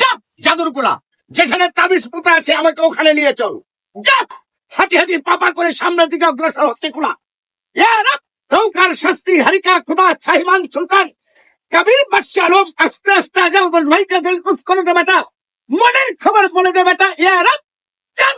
যা যেখানে তাবিজ পুতা আছে, আমাকে ওখানে নিয়ে চল। যা, হাঁটি হাঁটি পাপা করে সামনের দিকে অগ্রসর হচ্ছে কোলা। নৌকার শাস্তি, হারিকা, খুদা চাহিমান সুলতান, কবির, বাদশাহ আস্তে আস্তে আজাও দশ ভাইকে দিলকুশ করে দে বেটা। মনের খবর বলে দে বেটা ইয়া রব চল।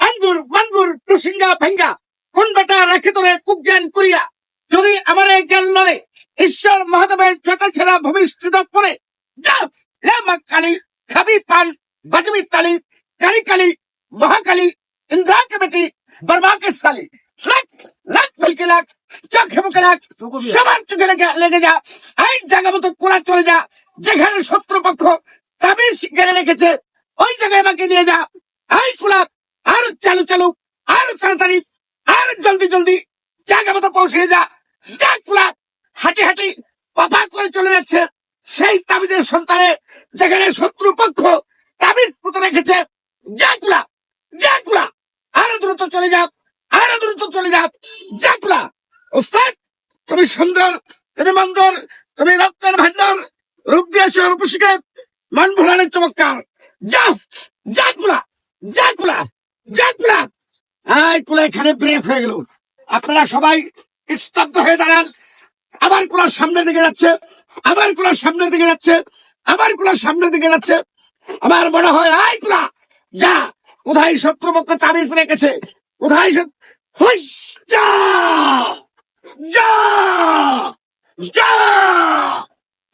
আনবুর, মানবুর, টুসিঙ্গা ভেঙ্গা কোন বেটা রাখে তোরে কুজ্ঞান করিয়া। যদি আমার এই জ্ঞান নরে ঈশ্বর মহাদেবের ছোট ছেড়া ভূমিষ্ঠিত পরে যাও হে মা কালী খাবি পাল বদমি তালি কালী কালী মহাকালী ইন্দ্রা কমিটি বর্মা কে সালি লাখ লাখ মিলকে লাখ সবার চোখে লেগে যা এই জায়গা মতো কোড়া চলে যা যেখানে শত্রুপক্ষ তাবিজ গেড়ে রেখেছে ওই জায়গায় আমাকে নিয়ে যা এই কোলা আর চালু চালু আর তাড়াতাড়ি আর জলদি জলদি জায়গা মতো পৌঁছে যা যা কোলা হাঁটি হাঁটি পাপা করে চলে যাচ্ছে সেই তাবিজের সন্তানে যেখানে শত্রুপক্ষ তাবিজ পুঁতে রেখেছে জাগুলা জাগুলা আরও দ্রুত চলে যাও আরও দ্রুত চলে যাও জাগুলা ওস্তাদ, তুমি সুন্দর, তুমি মন্দর, তুমি রক্তের ভান্ডার রূপ দিয়েছ রূপসীকে, মন ভোলানের চমৎকার। যাও জাগুলা জাগুলা জাগুলা এই কুলা এখানে ব্রেক হয়ে গেল। আপনারা সবাই স্তব্ধ হয়ে দাঁড়ান। আবার কুলার সামনের দিকে যাচ্ছে। আবার কুলার সামনের দিকে যাচ্ছে আবার কুলার সামনের দিকে যাচ্ছে। আমার মনে হয় আই কুলা যা। কোথায় শত্রুপক্ষ তাবিজ রেখেছে। কোথায় যা! যা! যা!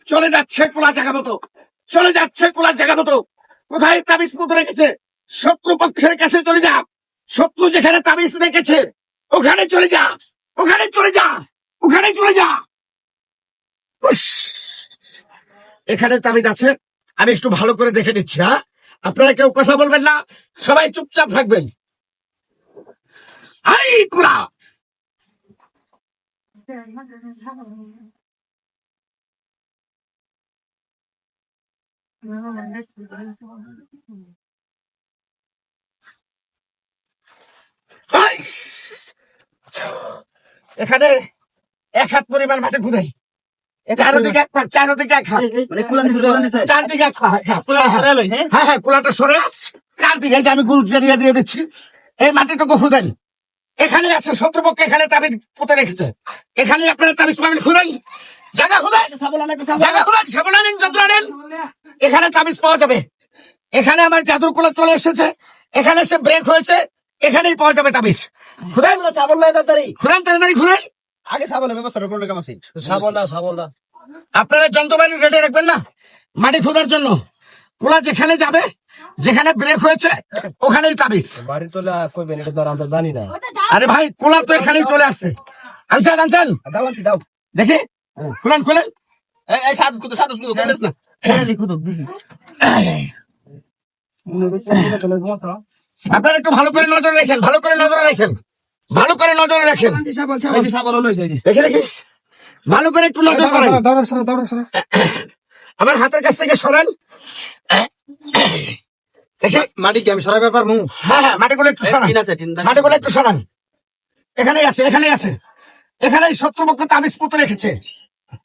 চলে যাচ্ছে কোলা জায়গা মতো। চলে যাচ্ছে কোলা জায়গা মতো। কোথায় তাবিজ মতো রেখেছে। শত্রুপক্ষের কাছে চলে যা। শত্রু যেখানে তাবিজ রেখেছে, ওখানে চলে যা। ওখানে চলে যা। ওখানে চলে যা। এখানে তাবিজ আছে। আমি একটু ভালো করে দেখে নিচ্ছি হ্যাঁ? আপনারা কেউ কথা বলবেন না, সবাই চুপচাপ থাকবেন। আই! এখানে এক হাত পরিমাণ মাটি খুদাই চারোদিকে চারোদিকে মানে কুলা নিছে চারদিকে হ্যাঁ, লই হ্যাঁ হ্যাঁ? হ্যাঁ কুলাটা সরে। চারদিকে আমি গুল জেরিয়ে দিয়ে দিচ্ছি। এই মাটিটুকু খুদেন। এখানে আছে শত্রুপক্ষ এখানে তাবিজ পুঁতে রেখেছে। এখানে আপনারা তাবিজ পাবেন খুদেন। জায়গা খুদেন। জায়গা খুদেন সাবল আনেন যন্ত্র আনেন। এখানে তাবিজ পাওয়া যাবে। এখানে আমার জাদুর কুলা চলে এসেছে। এখানে সে ব্রেক হয়েছে। এখানেই পাওয়া যাবে তাবিজ। খুদেন। খুদেন তাড়াতাড়ি খুদেন। আগে সাবলের ব্যবস্থা করুন কাম আছে সাবল না সাবল না। আপনারা যন্ত্রবাণী রেডি রাখবেন না? মাটি খোঁজার জন্য। কোলা যেখানে যাবে যেখানে ব্রেক হয়েছে ওখানেই তাবিজ। বাড়ি তোলা কইবেন এটা তো আর আমরা জানি না। আরে ভাই কোলা তো এখানেই চলে আসছে। আনছেন আনছেন দাও আনছি দাও। দেখি। খুলেন খুলেন এই এই সাদ কুতো সাদ কুতো বলিস না। আপনারা একটু ভালো করে নজরে রাখেন ভালো করে নজরে রাখেন। ভালো করে নজরে রাখেন। এই যে সাবল লইছে এই যে। দেখে দেখি ভালো করে একটু নজর করেন। আমার হাতের কাছ থেকে সরেন। দেখে? মাটি কি আমি সরাই ব্যাপার মু হ্যাঁ হ্যাঁ মাটিগুলো একটু সরান। মাটিগুলো একটু সরান। এখানেই আছে এখানেই আছে। এখানেই শত্রুপক্ষ তাবিজ পুঁতে রেখেছে।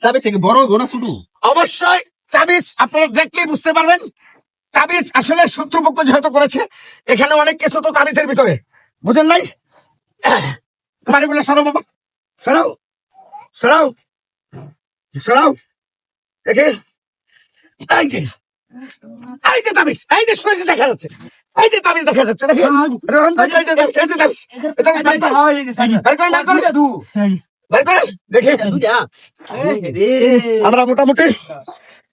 চাবে কি বড় গোনা শুধু অবশ্যই তাবিজ আপনারা দেখলেই বুঝতে পারবেন। তাবিজ আসলে শত্রুপক্ষ যেহেতু করেছে এখানে অনেক কিছু তো তাবিজের ভিতরে। বুঝেন নাই? বাড়িগুলো সরাও বাবা সরাও সরাও সরাও দেখে এই যে এই যে তাবিজ এই যে শরীরে দেখা যাচ্ছে এই যে তাবিজ দেখা যাচ্ছে দেখে দেখে আমরা মোটামুটি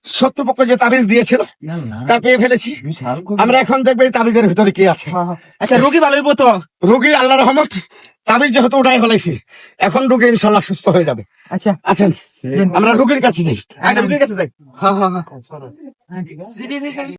শত্রুপক্ষ যে তাবিজ দিয়েছিল তা পেয়ে ফেলেছি। আমরা এখন দেখব এই তাবিজের ভিতরে কি আছে। আচ্ছা রোগী ভালো হইব তো? রোগী আল্লাহ রহমত তাবিজ যেহেতু ওটাই ফেলাইছি এখন রোগী ইনশাল্লাহ সুস্থ হয়ে যাবে। আচ্ছা। আসেন আমরা রোগীর কাছে যাই। রোগীর কাছে যাই হ্যাঁ হ্যাঁ হ্যাঁ